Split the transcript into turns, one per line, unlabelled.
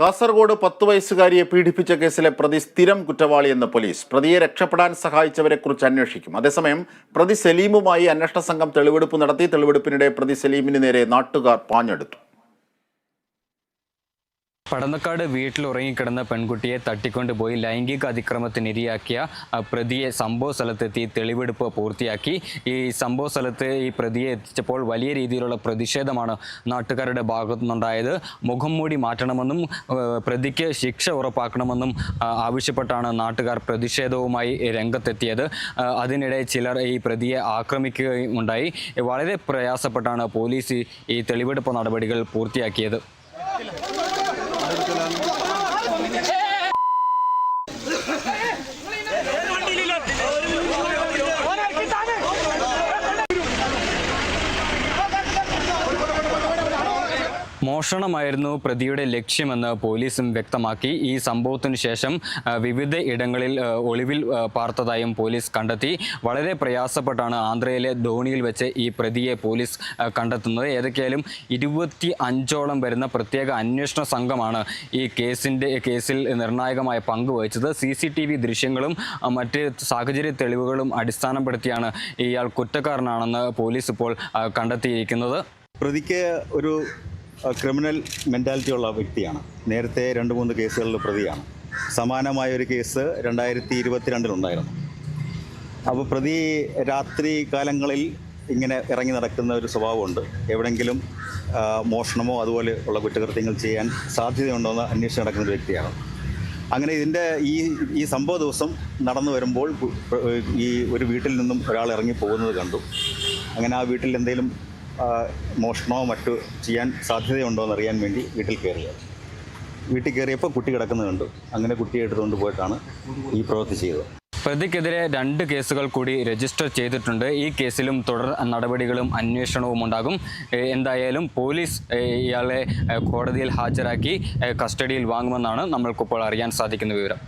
കാസർഗോഡ് പത്ത് വയസ്സുകാരിയെ പീഡിപ്പിച്ച കേസിലെ പ്രതി സ്ഥിരം കുറ്റവാളിയെന്ന് പോലീസ്. പ്രതിയെ രക്ഷപ്പെടാൻ സഹായിച്ചവരെക്കുറിച്ച് അന്വേഷിക്കും. അതേസമയം പ്രതി സലീമുമായി അന്വേഷണ സംഘം തെളിവെടുപ്പ് നടത്തി. തെളിവെടുപ്പിനിടെ പ്രതി സലീമിന് നേരെ നാട്ടുകാർ പാഞ്ഞെടുത്തു.
പടന്നക്കാട് വീട്ടിൽ ഉറങ്ങിക്കിടന്ന പെൺകുട്ടിയെ തട്ടിക്കൊണ്ടുപോയി ലൈംഗിക അതിക്രമത്തിനിരയാക്കിയ പ്രതിയെ സംഭവ സ്ഥലത്തെത്തി തെളിവെടുപ്പ് പൂർത്തിയാക്കി. ഈ സംഭവ സ്ഥലത്ത് ഈ പ്രതിയെ എത്തിച്ചപ്പോൾ വലിയ രീതിയിലുള്ള പ്രതിഷേധമാണ് നാട്ടുകാരുടെ ഭാഗത്തു നിന്നുണ്ടായത് മുഖം മൂടി മാറ്റണമെന്നും പ്രതിക്ക് ശിക്ഷ ഉറപ്പാക്കണമെന്നും ആവശ്യപ്പെട്ടാണ് നാട്ടുകാർ പ്രതിഷേധവുമായി രംഗത്തെത്തിയത്. അതിനിടെ ചിലർ ഈ പ്രതിയെ ആക്രമിക്കുകയും ഉണ്ടായി. വളരെ പ്രയാസപ്പെട്ടാണ് പോലീസ് ഈ തെളിവെടുപ്പ് നടപടികൾ പൂർത്തിയാക്കിയത്. Hadi മോഷണമായിരുന്നു പ്രതിയുടെ ലക്ഷ്യമെന്ന് പോലീസും വ്യക്തമാക്കി. ഈ സംഭവത്തിന് ശേഷം വിവിധ ഇടങ്ങളിൽ ഒളിവിൽ പാർത്തതായും പോലീസ് കണ്ടെത്തി. വളരെ പ്രയാസപ്പെട്ടാണ് ആന്ധ്രയിലെ ധോണിയിൽ വെച്ച് ഈ പ്രതിയെ പോലീസ് കണ്ടെത്തുന്നത്. ഏതൊക്കെയാലും ഇരുപത്തി അഞ്ചോളം വരുന്ന പ്രത്യേക അന്വേഷണ സംഘമാണ് ഈ കേസിന്റെ കേസിൽ നിർണായകമായ പങ്ക് വഹിച്ചത്. സി സി ടി വി ദൃശ്യങ്ങളും മറ്റ് സാഹചര്യ തെളിവുകളും അടിസ്ഥാനപ്പെടുത്തിയാണ് ഇയാൾ കുറ്റക്കാരനാണെന്ന് പോലീസ് ഇപ്പോൾ കണ്ടെത്തിയിരിക്കുന്നത്.
പ്രതിക്ക് ഒരു ക്രിമിനൽ മെന്റാലിറ്റി ഉള്ള വ്യക്തിയാണ്. നേരത്തെ രണ്ട് മൂന്ന് കേസുകളിൽ പ്രതിയാണ്. സമാനമായ ഒരു കേസ് രണ്ടായിരത്തി ഇരുപത്തിരണ്ടിലുണ്ടായിരുന്നു അപ്പോൾ പ്രതി രാത്രി കാലങ്ങളിൽ ഇങ്ങനെ ഇറങ്ങി നടക്കുന്ന ഒരു സ്വഭാവമുണ്ട്. എവിടെങ്കിലും മോഷണമോ അതുപോലെ ഉള്ള കുറ്റകൃത്യങ്ങൾ ചെയ്യാൻ സാധ്യതയുണ്ടോ എന്ന് അന്വേഷിച്ച് നടക്കുന്ന ഒരു വ്യക്തിയാണ്. അങ്ങനെ ഇതിന്റെ ഈ ഈ സംഭവ ദിവസം നടന്നു വരുമ്പോൾ ഈ ഒരു വീട്ടിൽ നിന്നും ഒരാൾ ഇറങ്ങി പോകുന്നത് കണ്ടു. അങ്ങനെ ആ വീട്ടിൽ എന്തെങ്കിലും മോഷണമോ മറ്റു ചെയ്യാൻ സാധ്യതയുണ്ടോ എന്നറിയാൻ വേണ്ടി വീട്ടിൽ കയറിയത്. വീട്ടിൽ കയറിയപ്പോൾ കുട്ടി കിടക്കുന്നത് കണ്ടു. അങ്ങനെ കുട്ടിയെ എടുത്തുകൊണ്ട് പോയിട്ടാണ് ഈ പ്രവൃത്തി ചെയ്തത്.
പ്രതിക്കെതിരെ രണ്ട് കേസുകൾ കൂടി രജിസ്റ്റർ ചെയ്തിട്ടുണ്ട്. ഈ കേസിലും തുടർ നടപടികളും അന്വേഷണവും ഉണ്ടാകും. എന്തായാലും പോലീസ് ഇയാളെ കോടതിയിൽ ഹാജരാക്കി കസ്റ്റഡിയിൽ വാങ്ങുമെന്നാണ് നമ്മൾക്കിപ്പോൾ അറിയാൻ സാധിക്കുന്ന വിവരം.